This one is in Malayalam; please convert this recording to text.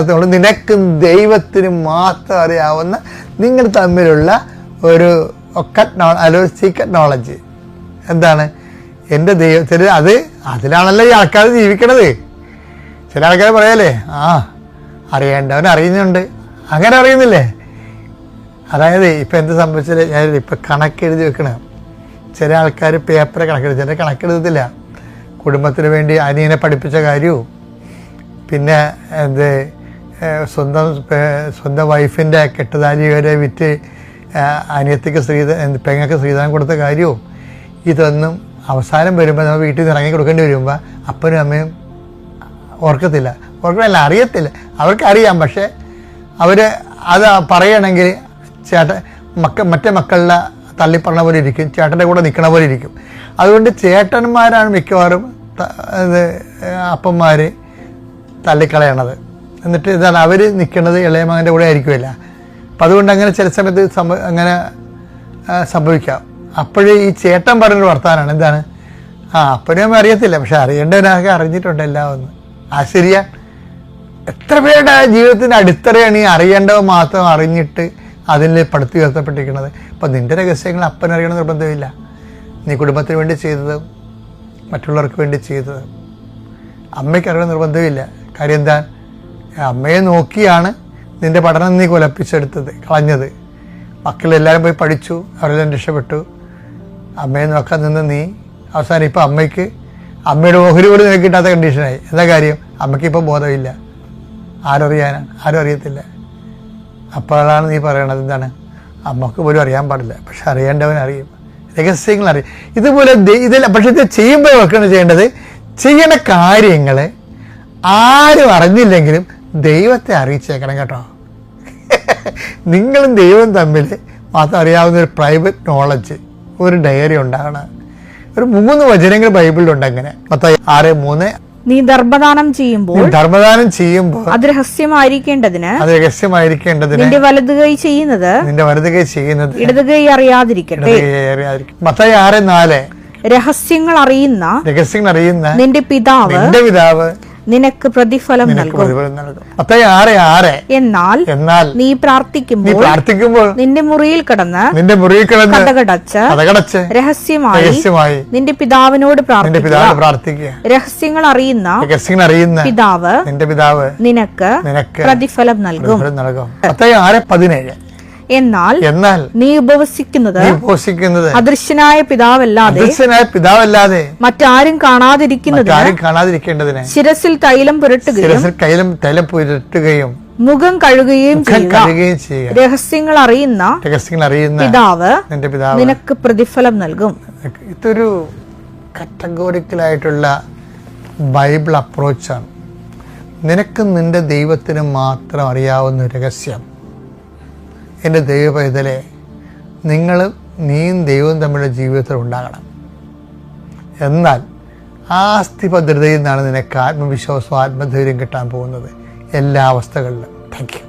അതുകൊണ്ട് നിനക്കും ദൈവത്തിനും മാത്രം അറിയാവുന്ന നിങ്ങൾ തമ്മിലുള്ള ഒരു ഒക്കറ്റ് അല്ല ഒരു സീക്രട്ട് നോളജ് എന്താണ്? എന്റെ ദൈവത്തിന് അത് അതിലാണല്ലോ ഈ ആൾക്കാർ ജീവിക്കണത്. ചില ആൾക്കാർ പറയാലേ ആ അറിയേണ്ടവൻ അറിയുന്നുണ്ട്. അങ്ങനെ അറിയുന്നില്ലേ? അതായത് ഇപ്പം എന്ത് സംഭവിച്ചാൽ ഞാൻ ഇപ്പം കണക്കെഴുതി വെക്കണ. ചില ആൾക്കാർ പേപ്പർ കണക്കെഴുതി ചില കണക്കെഴുതത്തില്ല. കുടുംബത്തിന് വേണ്ടി അനിയനെ പഠിപ്പിച്ച കാര്യവും. പിന്നെ എന്ത് സ്വന്തം സ്വന്തം വൈഫിന്റെ കെട്ടുതാലി വരെ വിറ്റ് അനിയത്തിക്ക് ശ്രീധ പെങ്ങൾക്ക് ശ്രീധനം കൊടുത്ത കാര്യവും ഇതൊന്നും അവസാനം വരുമ്പോൾ നമ്മൾ വീട്ടിൽ നിന്ന് ഇറങ്ങി കൊടുക്കേണ്ടി വരുമ്പോൾ അപ്പനും അമ്മയും ഓർക്കത്തില്ല. ഓർക്കുന്നില്ല അറിയത്തില്ല. അവർക്കറിയാം പക്ഷേ അവർ അത് പറയണമെങ്കിൽ ചേട്ടൻ മക്ക മറ്റേ മക്കളുടെ തള്ളിപ്പറഞ്ഞ പോലെ ഇരിക്കും ചേട്ടന്റെ കൂടെ നിൽക്കണ പോലെ ഇരിക്കും. അതുകൊണ്ട് ചേട്ടന്മാരാണ് മിക്കവാറും അപ്പന്മാർ തള്ളിക്കളയണത്. എന്നിട്ട് ഇതാണ് അവർ നിൽക്കുന്നത് ഇളയ മകന്റെ കൂടെ ആയിരിക്കുമല്ല. അപ്പം അതുകൊണ്ട് അങ്ങനെ ചില സമയത്ത് സംഭവം അങ്ങനെ സംഭവിക്കാം. അപ്പോഴേ ഈ ചേട്ടൻ പറഞ്ഞൊരു വർത്താനാണ്. എന്താണ്? ആ അപ്പനും അറിയത്തില്ല. പക്ഷെ അറിയേണ്ടവനൊക്കെ അറിഞ്ഞിട്ടുണ്ട് എല്ലാം ഒന്ന് ആ ശരിയാ. എത്ര പേരുടെ ജീവിതത്തിന്റെ അടിത്തറയാണ് ഈ അറിയേണ്ടവ മാത്രം അറിഞ്ഞിട്ട് അതിൽ പടുത്തി ഉയർത്തപ്പെട്ടിരിക്കുന്നത്? അപ്പം നിന്റെ രഹസ്യങ്ങൾ അപ്പൻ അറിയണം നിർബന്ധമില്ല. നീ കുടുംബത്തിന് വേണ്ടി ചെയ്തത് മറ്റുള്ളവർക്ക് വേണ്ടി ചെയ്തത്. അമ്മയ്ക്ക് അറിയണം നിർബന്ധമില്ല. കാര്യം എന്താ അമ്മയെ നോക്കിയാണ് നിന്റെ പഠനം നീ കൊലപ്പിച്ചെടുത്തത് കളഞ്ഞത്. മക്കളെല്ലാവരും പോയി പഠിച്ചു അവരെല്ലാം രക്ഷപ്പെട്ടു. അമ്മയെ നോക്കാൻ നിന്ന് നീ അവസാനം ഇപ്പം അമ്മയ്ക്ക് അമ്മയുടെ ഓഹരി പോലും നിനക്ക് കിട്ടാത്ത കണ്ടീഷനായി എന്താ കാര്യം? അമ്മയ്ക്ക് ഇപ്പോൾ ബോധമില്ല. ആരും അറിയാനാണ് ആരും അറിയത്തില്ല. അപ്പോഴാണ് നീ പറയണത് എന്താണ്? അമ്മയ്ക്ക് പോലും അറിയാൻ പാടില്ല. പക്ഷെ അറിയേണ്ടവൻ അറിയും. രഹസ്യങ്ങൾ അറിയും. ഇതുപോലെ ഇതിൽ പക്ഷെ ഇത് ചെയ്യുമ്പോൾ ചെയ്യേണ്ടത് ചെയ്യണ കാര്യങ്ങൾ ആരും അറിഞ്ഞില്ലെങ്കിലും ദൈവത്തെ അറിയിച്ചേക്കണം കേട്ടോ. നിങ്ങളും ദൈവം തമ്മിൽ മാത്രം അറിയാവുന്ന ഒരു പ്രൈവറ്റ് നോളജ് ഒരു ഡയറി ഉണ്ടാകണം. ഒരു മൂന്ന് വചനങ്ങൾ ബൈബിളിലുണ്ട് അങ്ങനെ. മൊത്തം ആറ് മൂന്ന്. നീ ധർമ്മദാനം ചെയ്യുമ്പോൾ ധർമ്മദാനം ചെയ്യുമ്പോൾ അത് രഹസ്യമായിരിക്കേണ്ടതിന് അത് രഹസ്യമായിരിക്കേണ്ടതിന് നിന്റെ വലത് കൈ ചെയ്യുന്നത് നിന്റെ വലത് കൈ ചെയ്യുന്നത് ഇടത് കൈ അറിയാതിരിക്കട്ടെ. മത്തായി ആറ് നാല്. രഹസ്യങ്ങൾ അറിയുന്ന രഹസ്യങ്ങൾ അറിയുന്ന നിന്റെ പിതാവ് നിന്റെ പിതാവ് നിനക്ക് പ്രതിഫലം നൽകും. എന്നാൽ എന്നാൽ നീ പ്രാർത്ഥിക്കുമ്പോൾ പ്രാർത്ഥിക്കുമ്പോൾ നിന്റെ മുറിയിൽ കിടന്ന് നിന്റെ മുറിയിൽ കിടന്ന് കഥകടച്ച് രഹസ്യമായി രഹസ്യമായി നിന്റെ പിതാവിനോട് പ്രാർത്ഥിക്കുക. രഹസ്യങ്ങൾ അറിയുന്ന രഹസ്യങ്ങൾ അറിയുന്ന പിതാവ് നിന്റെ പിതാവ് നിനക്ക് നിനക്ക് പ്രതിഫലം നൽകും. നൽകും. പതിനേഴ്. എന്നാൽ എന്നാൽ നീ ഉപവസിക്കുന്നത് ഉപവസിക്കുന്നത് അദൃശ്യനായ പിതാവല്ലാതെ അദൃശ്യനായ പിതാവല്ലാതെ മറ്റാരും കാണാതിരിക്കുന്നത് ആരും കാണാതിരിക്കേണ്ടതിന് ശിരസിൽ തൈലം പുരട്ടുകയും ശിരസിൽ തൈലം തൈലം പുരട്ടുകയും മുഖം കഴുകുകയും കഴുകുകയും ചെയ്യുക. രഹസ്യങ്ങൾ അറിയുന്ന രഹസ്യങ്ങൾ അറിയുന്ന പിതാവ് നിന്റെ പിതാവ് നിനക്ക് പ്രതിഫലം നൽകും. ഇതൊരു കറ്റഗോറിക്കലായിട്ടുള്ള ബൈബിൾ അപ്രോച്ചാണ്. നിനക്ക് നിന്റെ ദൈവത്തിന് മാത്രം അറിയാവുന്ന രഹസ്യം. എന്റെ ദൈവ പൈതലെ നിങ്ങളും നീയും ദൈവവും തമ്മിലുള്ള ജീവിതത്തിൽ ഉണ്ടാകണം. എന്നാൽ ആസ്തി ഭദ്രതയിൽ നിന്നാണ് നിനക്ക് ആത്മവിശ്വാസവും ആത്മധൈര്യം കിട്ടാൻ പോകുന്നത് എല്ലാ അവസ്ഥകളിലും. താങ്ക്